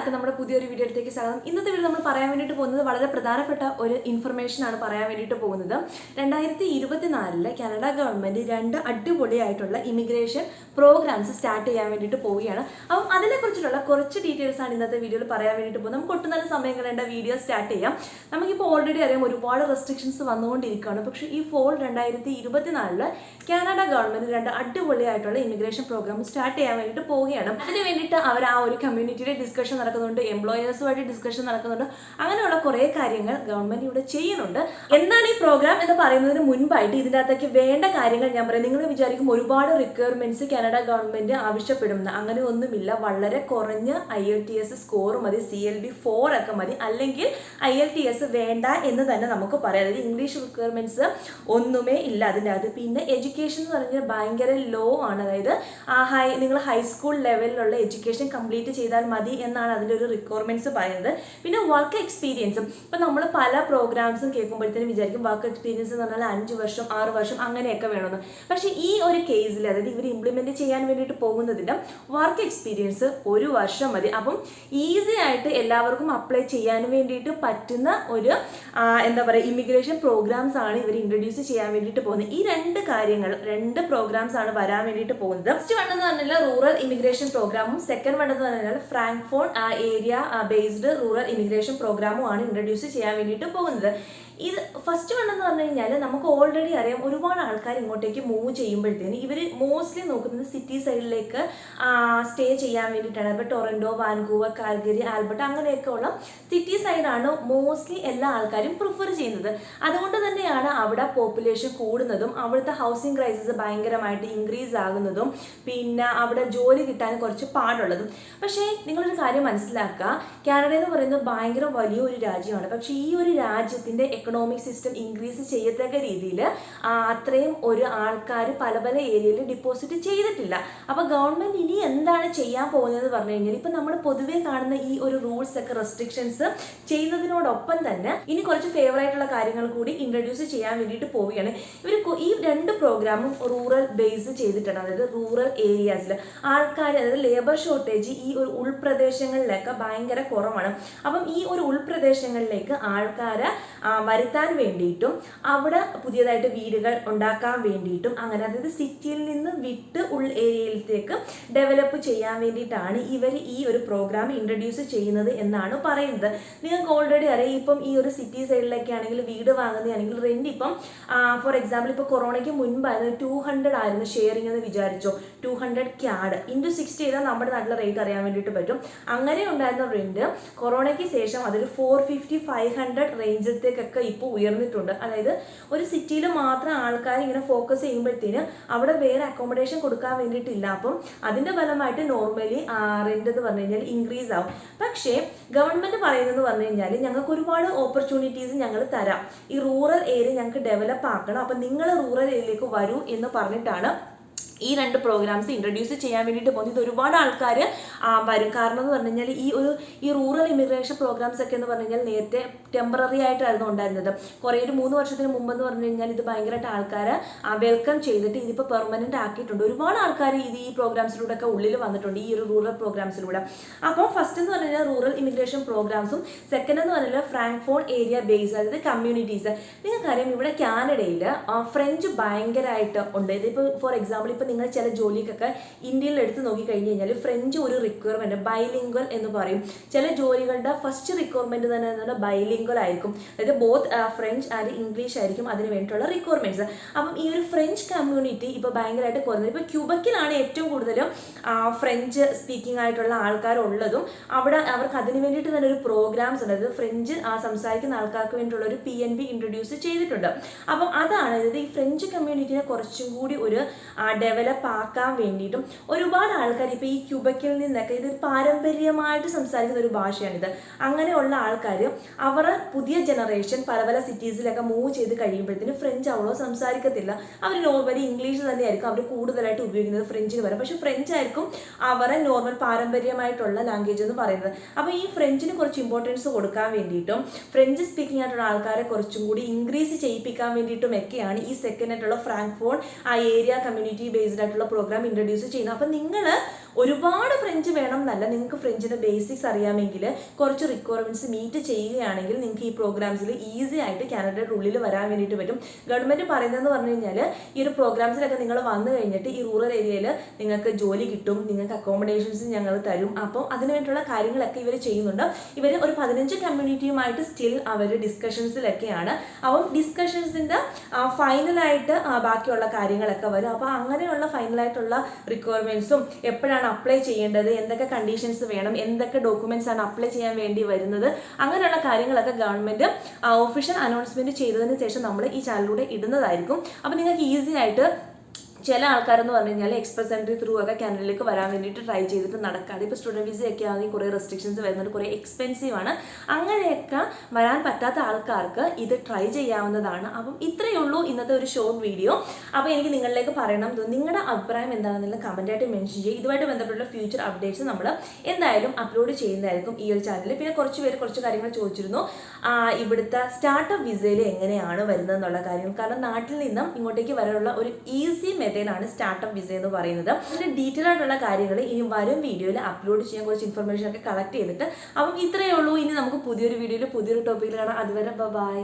എല്ലാവർക്കും നമ്മുടെ പുതിയൊരു വീഡിയോയിലേക്ക് സ്വാഗതം. ഇന്നത്തെ വീഡിയോ നമ്മൾ പറയാൻ വേണ്ടിയിട്ട് പോകുന്നത് വളരെ പ്രധാനപ്പെട്ട ഒരു ഇൻഫർമേഷൻ ആണ് പറയാൻ വേണ്ടിയിട്ട് പോകുന്നത്. രണ്ടായിരത്തി ഇരുപത്തിനാലിൽ കാനഡ ഗവൺമെന്റ് രണ്ട് അടിപൊളിയായിട്ടുള്ള ഇമിഗ്രേഷൻ പ്രോഗ്രാംസ് സ്റ്റാർട്ട് ചെയ്യാൻ വേണ്ടിയിട്ട് പോവുകയാണ്. അപ്പം അതിനെക്കുറിച്ചിട്ടുള്ള കുറച്ച് ഡീറ്റെയിൽസ് ആണ് ഇന്നത്തെ വീഡിയോയിൽ പറയാൻ വേണ്ടിയിട്ട് പോകുന്നത്. നമുക്ക് ഒട്ടും നല്ല സമയം കളയേണ്ട വീഡിയോ സ്റ്റാർട്ട് ചെയ്യാം. നമുക്കിപ്പോൾ ഓൾറെഡി അറിയാം ഒരുപാട് റെസ്ട്രിക്ഷൻസ് വന്നുകൊണ്ടിരിക്കുകയാണ്. പക്ഷേ ഈ ഫോൾ രണ്ടായിരത്തി ഇരുപത്തിനാലിൽ കാനഡ ഗവൺമെന്റ് രണ്ട് അടിപൊളിയായിട്ടുള്ള ഇമിഗ്രേഷൻ പ്രോഗ്രാം സ്റ്റാർട്ട് ചെയ്യാൻ വേണ്ടിയിട്ട് പോവുകയാണ്. അതിന് വേണ്ടിയിട്ട് അവർ ആ ഒരു കമ്മ്യൂണിറ്റിയുടെ ഡിസ്കഷൻ നടക്കുന്നുണ്ട് എംപ്ലോയേഴ്സുമായിട്ട് ഡിസ്കഷൻ നടക്കുന്നുണ്ട് അങ്ങനെയുള്ള കുറേ കാര്യങ്ങൾ ഗവൺമെന്റ് ഇവിടെ ചെയ്യുന്നുണ്ട്. എന്താണ് ഈ പ്രോഗ്രാം എന്ന് പറയുന്നതിന് മുൻപായിട്ട് ഇതിന്റെ അകത്തേക്ക് വേണ്ട കാര്യങ്ങൾ ഞാൻ പറയാം. നിങ്ങൾ വിചാരിക്കും ഒരുപാട് റിക്വയർമെന്റ്സ് കാനഡ ഗവൺമെന്റ് ആവശ്യപ്പെടുന്ന അങ്ങനെ ഒന്നുമില്ല. വളരെ കുറഞ്ഞ I L T S score മതി സി എൽ ബി ഫോർ ഒക്കെ മതി. അല്ലെങ്കിൽ ഐ എൽ ടി എസ് വേണ്ട എന്ന് തന്നെ നമുക്ക് പറയാം. അതായത് ഇംഗ്ലീഷ് റിക്വയർമെന്റ്സ് ഒന്നുമേ ഇല്ല അതിന്റെ അകത്ത്. പിന്നെ എഡ്യൂക്കേഷൻ എന്ന് പറഞ്ഞാൽ ഭയങ്കര ലോ ആണ്. അതായത് ആ ഹൈ നിങ്ങൾ ഹൈസ്കൂൾ ലെവലിലുള്ള എഡ്യൂക്കേഷൻ കംപ്ലീറ്റ് ചെയ്താൽ മതി എന്നാണ് അതിന്റെ ഒരു റിക്വയർമെന്റ്സ് പറയുന്നത്. പിന്നെ വർക്ക് എക്സ്പീരിയൻസും ഇപ്പം നമ്മൾ പല പ്രോഗ്രാംസും കേൾക്കുമ്പോഴത്തേനും വിചാരിക്കും വർക്ക് എക്സ്പീരിയൻസ് എന്ന് പറഞ്ഞാൽ അഞ്ച് വർഷം ആറ് വർഷം അങ്ങനെയൊക്കെ വേണമെന്ന്. പക്ഷേ ഈ ഒരു കേസിൽ അതായത് ഇവർ ഇംപ്ലിമെന്റ് ചെയ്യാൻ വേണ്ടിയിട്ട് പോകുന്നതിന്റെ വർക്ക് എക്സ്പീരിയൻസ് ഒരു വർഷം മതി. അപ്പം ഈസി ആയിട്ട് എല്ലാവർക്കും അപ്ലൈ ചെയ്യാൻ വേണ്ടിയിട്ട് പറ്റുന്ന ഒരു എന്താ പറയുക ഇമിഗ്രേഷൻ പ്രോഗ്രാംസ് ആണ് ഇവർ ഇൻട്രൊഡ്യൂസ് ചെയ്യാൻ വേണ്ടിയിട്ട് പോകുന്നത്. ഈ രണ്ട് കാര്യങ്ങൾ രണ്ട് പ്രോഗ്രാംസ് ആണ് വരാൻ വേണ്ടിയിട്ട് പോകുന്നത്. ഫസ്റ്റ് വൺ എന്ന് പറഞ്ഞാൽ റൂറൽ ഇമിഗ്രേഷൻ പ്രോഗ്രാമും സെക്കൻഡ് വൺ എന്ന് പറഞ്ഞാൽ francophone area based rural immigration പ്രോഗ്രാമുമാണ് introduce ചെയ്യാൻ വേണ്ടിയിട്ട് പോകുന്നത്. ഇത് ഫസ്റ്റ് വൺ എന്ന് പറഞ്ഞു കഴിഞ്ഞാൽ നമുക്ക് ഓൾറെഡി അറിയാം ഒരുപാട് ആൾക്കാർ ഇങ്ങോട്ടേക്ക് മൂവ് ചെയ്യുമ്പോഴത്തേന് ഇവർ മോസ്റ്റ്ലി നോക്കുന്നത് സിറ്റി സൈഡിലേക്ക് സ്റ്റേ ചെയ്യാൻ വേണ്ടിയിട്ടാണ്. ഇപ്പോൾ ടൊറന്റോ വാൻകൂവർ കാൽഗരി ആൽബർട്ട് അങ്ങനെയൊക്കെ ഉള്ള സിറ്റി സൈഡാണ് മോസ്റ്റ്ലി എല്ലാ ആൾക്കാരും പ്രിഫർ ചെയ്യുന്നത്. അതുകൊണ്ട് തന്നെയാണ് അവിടെ പോപ്പുലേഷൻ കൂടുന്നതും അവിടുത്തെ ഹൗസിംഗ് ക്രൈസിസ് ഭയങ്കരമായിട്ട് ഇൻക്രീസ് ആകുന്നതും പിന്നെ അവിടെ ജോലി കിട്ടാൻ കുറച്ച് പാടുള്ളതും. പക്ഷേ നിങ്ങളൊരു കാര്യം മനസ്സിലാക്കുക കാനഡ എന്ന് പറയുന്നത് ഭയങ്കര വലിയൊരു രാജ്യമാണ്. പക്ഷേ ഈ ഒരു രാജ്യത്തിന്റെ എക്കണോമിക് സിസ്റ്റം ഇൻക്രീസ് ചെയ്യത്തക്ക രീതിയിൽ അത്രയും ഒരു ആൾക്കാർ പല പല ഏരിയയിൽ ഡിപ്പോസിറ്റ് ചെയ്തിട്ടില്ല. അപ്പോൾ ഗവൺമെന്റ് ഇനി എന്താണ് ചെയ്യാൻ പോകുന്നതെന്ന് പറഞ്ഞു കഴിഞ്ഞാൽ ഇപ്പം നമ്മൾ പൊതുവേ കാണുന്ന ഈ ഒരു റൂൾസ് ഒക്കെ റെസ്ട്രിക്ഷൻസ് ചെയ്യുന്നതിനോടൊപ്പം തന്നെ ഇനി കുറച്ച് ഫേവർ ആയിട്ടുള്ള കാര്യങ്ങൾ കൂടി ഇൻട്രൊഡ്യൂസ് ചെയ്യാൻ വേണ്ടിയിട്ട് പോവുകയാണ്. ഇവർ ഈ രണ്ട് പ്രോഗ്രാമും റൂറൽ ബേസ് ചെയ്തിട്ടാണ്. അതായത് റൂറൽ ഏരിയാസിൽ ആൾക്കാർ അതായത് ലേബർ ഷോർട്ടേജ് ഈ ഒരു ഉൾപ്രദേശങ്ങളിലൊക്കെ ഭയങ്കര കുറവാണ്. അപ്പം ഈ ഒരു ഉൾപ്രദേശങ്ങളിലേക്ക് ആൾക്കാരെ ആ, വരുത്താൻ വേണ്ടിയിട്ടും അവിടെ പുതിയതായിട്ട് വീടുകൾ ഉണ്ടാക്കാൻ വേണ്ടിയിട്ടും അങ്ങനെ അതായത് സിറ്റിയിൽ നിന്ന് വിട്ട് ഉൾ ഏരിയയിലേക്ക് ഡെവലപ്പ് ചെയ്യാൻ വേണ്ടിയിട്ടാണ് ഇവർ ഈ ഒരു പ്രോഗ്രാം ഇൻട്രൊഡ്യൂസ് ചെയ്യുന്നത് എന്നാണ് പറയുന്നത്. നിങ്ങൾക്ക് ഓൾറെഡി അറിയാം ഇപ്പം ഈ ഒരു സിറ്റി സൈഡിലൊക്കെ ആണെങ്കിൽ വീട് വാങ്ങുന്നതാണെങ്കിൽ റെന്റ് ഇപ്പം ഫോർ എക്സാമ്പിൾ ഇപ്പോൾ കൊറോണയ്ക്ക് മുൻപായിരുന്നു ടു ഹൺഡ്രഡ് ആയിരുന്നു ഷെയറിംഗ് എന്ന് വിചാരിച്ചോ two hundred CAD into sixty ചെയ്താൽ നമ്മുടെ നാട്ടിലെ റേറ്റ് അറിയാൻ വേണ്ടിയിട്ട് പറ്റും. അങ്ങനെ ഉണ്ടായിരുന്ന റെന്റ് കൊറോണയ്ക്ക് ശേഷം അതൊരു ഫോർ ഫിഫ്റ്റി ഫൈവ് ഹൺഡ്രഡ് റേഞ്ചിലത്തേക്കൊക്കെ ഇപ്പോൾ ഉയർന്നിട്ടുണ്ട്. അതായത് ഒരു സിറ്റിയിൽ മാത്രം ആൾക്കാർ ഇങ്ങനെ ഫോക്കസ് ചെയ്യുമ്പോഴത്തേന് അവിടെ വേറെ അക്കോമഡേഷൻ കൊടുക്കാൻ വേണ്ടിയിട്ടില്ല. അപ്പം അതിന്റെ ഫലമായിട്ട് നോർമലി റെന്റ് എന്ന് പറഞ്ഞു കഴിഞ്ഞാൽ ഇൻക്രീസ് ആവും. പക്ഷേ ഗവൺമെന്റ് പറയുന്നതെന്ന് പറഞ്ഞു കഴിഞ്ഞാൽ ഞങ്ങൾക്ക് ഒരുപാട് ഓപ്പർച്യൂണിറ്റീസ് ഞങ്ങൾ തരാം. ഈ റൂറൽ ഏരിയ ഞങ്ങൾക്ക് ഡെവലപ്പ് ആക്കണം. അപ്പം നിങ്ങൾ റൂറൽ ഏരിയയിലേക്ക് വരൂ എന്ന് പറഞ്ഞിട്ടാണ് ഈ രണ്ട് പ്രോഗ്രാംസ് ഇൻട്രൊഡ്യൂസ് ചെയ്യാൻ വേണ്ടിയിട്ട് പോകുന്നത്. ഇത് ഒരുപാട് ആൾക്കാർ വരും. കാരണം എന്ന് പറഞ്ഞു കഴിഞ്ഞാൽ ഈ ഒരു ഈ റൂറൽ ഇമിഗ്രേഷൻ പ്രോഗ്രാംസ് ഒക്കെ എന്ന് പറഞ്ഞു കഴിഞ്ഞാൽ നേരത്തെ ടെമ്പററി ആയിട്ടായിരുന്നു ഉണ്ടായിരുന്നത്. കുറേ ഒരു മൂന്ന് വർഷത്തിന് മുമ്പ് എന്ന് പറഞ്ഞു കഴിഞ്ഞാൽ ഇത് ഭയങ്കരമായിട്ട് ആൾക്കാർ വെൽക്കം ചെയ്തിട്ട് ഇതിപ്പോൾ പെർമനന്റ് ആക്കിയിട്ടുണ്ട്. ഒരുപാട് ആൾക്കാർ ഇത് ഈ പ്രോഗ്രാംസിലൂടെ ഒക്കെ ഉള്ളിൽ വന്നിട്ടുണ്ട് ഈ ഒരു റൂറൽ പ്രോഗ്രാംസിലൂടെ അപ്പോൾ ഫസ്റ്റ് എന്ന് പറഞ്ഞു കഴിഞ്ഞാൽ റൂറൽ ഇമിഗ്രേഷൻ പ്രോഗ്രാംസും സെക്കൻഡ് എന്ന് പറഞ്ഞാൽ ഫ്രാങ്ക്ഫോൺ ഏരിയ ബേസ് അതായത് കമ്മ്യൂണിറ്റീസ് നിങ്ങൾക്കറിയാം ഇവിടെ കാനഡയിൽ ഫ്രഞ്ച് ഭയങ്കരമായിട്ട് ഉണ്ട്. ഇതിപ്പോൾ ഫോർ എക്സാമ്പിൾ ഇപ്പോൾ നിങ്ങൾ ചില ജോലിക്കൊക്കെ ഇന്ത്യയിൽ എടുത്ത് നോക്കി കഴിഞ്ഞ് കഴിഞ്ഞാൽ ഫ്രഞ്ച് ഒരു റിക്വയർമെന്റ് ബൈലിംഗ്വൽ എന്ന് പറയും. ചില ജോലികളുടെ ഫസ്റ്റ് റിക്വയർമെന്റ് തന്നെ എന്താണ് ബൈലിംഗ്വൽ ആയിരിക്കും. അതായത് ബോത്ത് ഫ്രഞ്ച് ആൻഡ് ഇംഗ്ലീഷ് ആയിരിക്കും അതിന് വേണ്ടിയിട്ടുള്ള റിക്വയർമെന്റ്സ് അപ്പം ഈ ഒരു ഫ്രഞ്ച് കമ്മ്യൂണിറ്റി ഇപ്പോൾ ഭയങ്കരമായിട്ട് കുറഞ്ഞത് ഇപ്പോൾ ക്യൂബക്കിലാണ് ഏറ്റവും കൂടുതലും ഫ്രഞ്ച് സ്പീക്കിംഗ് ആയിട്ടുള്ള ആൾക്കാരുള്ളതും. അവിടെ അവർക്ക് അതിന് വേണ്ടിയിട്ട് തന്നെ ഒരു പ്രോഗ്രാംസ് ഉണ്ട്. അതായത് ഫ്രഞ്ച് സംസാരിക്കുന്ന ആൾക്കാർക്ക് വേണ്ടിയിട്ടുള്ള ഒരു പി എൻ ബി ഇൻട്രൊഡ്യൂസ് ചെയ്തിട്ടുണ്ട്. അപ്പം അതാണ് അതായത് ഈ ഫ്രഞ്ച് കമ്മ്യൂണിറ്റിനെ കുറച്ചും കൂടി ഒരു ഡെവലപ്പ് ആക്കാൻ വേണ്ടിയിട്ടും ഒരുപാട് ആൾക്കാർ ഇപ്പോൾ ഈ ക്യൂബക്കിൽ നിന്നൊക്കെ ഇത് പാരമ്പര്യമായിട്ട് സംസാരിക്കുന്ന ഒരു ഭാഷയാണിത്. അങ്ങനെയുള്ള ആൾക്കാർ അവർ പുതിയ ജനറേഷൻ പല പല സിറ്റീസിലൊക്കെ മൂവ് ചെയ്ത് കഴിയുമ്പോഴത്തേന് ഫ്രഞ്ച് അവളോ സംസാരിക്കത്തില്ല. അവർ നോർമലി ഇംഗ്ലീഷ് തന്നെയായിരിക്കും അവർ കൂടുതലായിട്ട് ഉപയോഗിക്കുന്നത് ഫ്രഞ്ചിന് പകരം. പക്ഷേ ഫ്രഞ്ച് ആയിരിക്കും അവരെ നോർമൽ പാരമ്പര്യമായിട്ടുള്ള ലാംഗ്വേജ് എന്ന് പറയുന്നത്. അപ്പോൾ ഈ ഫ്രഞ്ചിന് കുറച്ച് ഇമ്പോർട്ടൻസ് കൊടുക്കാൻ വേണ്ടിയിട്ടും ഫ്രഞ്ച് സ്പീക്കിംഗ് ആയിട്ടുള്ള ആൾക്കാരെ കുറച്ചും കൂടി ഇൻക്രീസ് ചെയ്യിപ്പിക്കാൻ വേണ്ടിയിട്ടും ഒക്കെയാണ് ഈ സെക്കൻഡ് ആയിട്ടുള്ള ഫ്രാങ്ക് ഫോൺ ആ ഏരിയ കമ്മ്യൂണിറ്റി ബേസ്ഡ് ആയിട്ടുള്ള പ്രോഗ്രാം ഇൻട്രൊഡ്യൂസ് ചെയ്യുന്നു. അപ്പം നിങ്ങൾ ഒരുപാട് ഫ്രഞ്ച് വേണം എന്നല്ല നിങ്ങൾക്ക് ഫ്രഞ്ചിന്റെ ബേസിക്സ് അറിയാമെങ്കിൽ കുറച്ച് റിക്വയർമെന്റ്സ് മീറ്റ് ചെയ്യുകയാണെങ്കിൽ നിങ്ങൾക്ക് ഈ പ്രോഗ്രാംസിൽ ഈസി ആയിട്ട് കാനഡയുടെ ഉള്ളിൽ വരാൻ വേണ്ടിയിട്ട് പറ്റും. ഗവൺമെന്റ് പറയുന്നതെന്ന് പറഞ്ഞു കഴിഞ്ഞാൽ ഈ ഒരു പ്രോഗ്രാംസിലൊക്കെ നിങ്ങൾ വന്നു കഴിഞ്ഞിട്ട് ഈ റൂറൽ ഏരിയയിൽ നിങ്ങൾക്ക് ജോലി കിട്ടും നിങ്ങൾക്ക് അക്കോമഡേഷൻസ് ഞങ്ങൾ തരും. അപ്പോൾ അതിന് വേണ്ടിയിട്ടുള്ള കാര്യങ്ങളൊക്കെ ഇവർ ചെയ്യുന്നുണ്ട്. ഇവർ ഒരു പതിനഞ്ച് കമ്മ്യൂണിറ്റിയുമായിട്ട് സ്റ്റിൽ അവർ ഡിസ്കഷൻസിലൊക്കെയാണ് അപ്പം ഡിസ്കഷൻസിന്റെ ഫൈനലായിട്ട് ബാക്കിയുള്ള കാര്യങ്ങളൊക്കെ വരും. അപ്പോൾ അങ്ങനെയുള്ള ഫൈനലായിട്ടുള്ള റിക്വയർമെന്റ്സും എപ്പോഴാണ് അപ്ലൈ ചെയ്യേണ്ടത് എന്തൊക്കെ കണ്ടീഷൻസ് വേണം എന്തൊക്കെ ഡോക്യുമെന്റ്സ് ആണ് അപ്ലൈ ചെയ്യാൻ വേണ്ടി വരുന്നത് അങ്ങനെയുള്ള കാര്യങ്ങളൊക്കെ ഗവൺമെന്റ് ഒഫീഷ്യൽ അനൗൺസ്മെന്റ് ചെയ്തതിന് ശേഷം നമ്മൾ ഈ ചാനലിലൂടെ ഇടുന്നതായിരിക്കും. അപ്പോൾ നിങ്ങൾക്ക് ഈസി ആയിട്ട് ചില ആൾക്കാരെന്ന് പറഞ്ഞു കഴിഞ്ഞാൽ എക്സ്പ്രസ് എൻട്രി ത്രൂ ഒക്കെ കാനഡയിലേക്ക് വരാൻ വേണ്ടിയിട്ട് ട്രൈ ചെയ്തിട്ട് നടക്കാതെ ഇപ്പോൾ സ്റ്റുഡന്റ് വിസ ഒക്കെ ആണെങ്കിൽ കുറേ റെസ്ട്രിക്ഷൻസ് വരുന്നുണ്ട് കുറേ എക്സ്പെൻസീവ് ആണ്. അങ്ങനെയൊക്കെ വരാൻ പറ്റാത്ത ആൾക്കാർക്ക് ഇത് ട്രൈ ചെയ്യാവുന്നതാണ്. അപ്പം ഇത്രയേ ഉള്ളൂ ഇന്നത്തെ ഒരു ഷോർട്ട് വീഡിയോ അപ്പോൾ എനിക്ക് നിങ്ങളിലേക്ക് പറയണം നിങ്ങളുടെ അഭിപ്രായം എന്താണെന്നുള്ള കമന്റായിട്ട് മെൻഷൻ ചെയ്യുക. ഇതുമായിട്ട് ബന്ധപ്പെട്ടുള്ള ഫ്യൂച്ചർ അപ്ഡേറ്റ്സ് നമ്മൾ എന്തായാലും അപ്ലോഡ് ചെയ്യുന്നതായിരിക്കും ഈ ഒരു ചാനലിൽ പിന്നെ കുറച്ച് പേര് കുറച്ച് കാര്യങ്ങൾ ചോദിച്ചിരുന്നു. ഇവിടുത്തെ സ്റ്റാർട്ടപ്പ് വിസയിൽ എങ്ങനെയാണ് വരുന്നത് എന്നുള്ള കാര്യം കാരണം നാട്ടിൽ നിന്നും ഇങ്ങോട്ടേക്ക് വരാനുള്ള ഒരു ഈസി മെത്തേഡാണ് സ്റ്റാർട്ടപ്പ് വിസ എന്ന് പറയുന്നത്. അതിന്റെ ഡീറ്റെയിൽ ആയിട്ടുള്ള കാര്യങ്ങൾ ഇനി വരും വീഡിയോയിൽ അപ്ലോഡ് ചെയ്യാൻ കുറച്ച് ഇൻഫർമേഷൻ ഒക്കെ കളക്ട് ചെയ്തിട്ട്. അപ്പം ഇത്രയേ ഉള്ളൂ. ഇനി നമുക്ക് പുതിയൊരു വീഡിയോയിൽ പുതിയൊരു ടോപ്പിക്കിൽ കാണാം. അതുവരെ ബൈ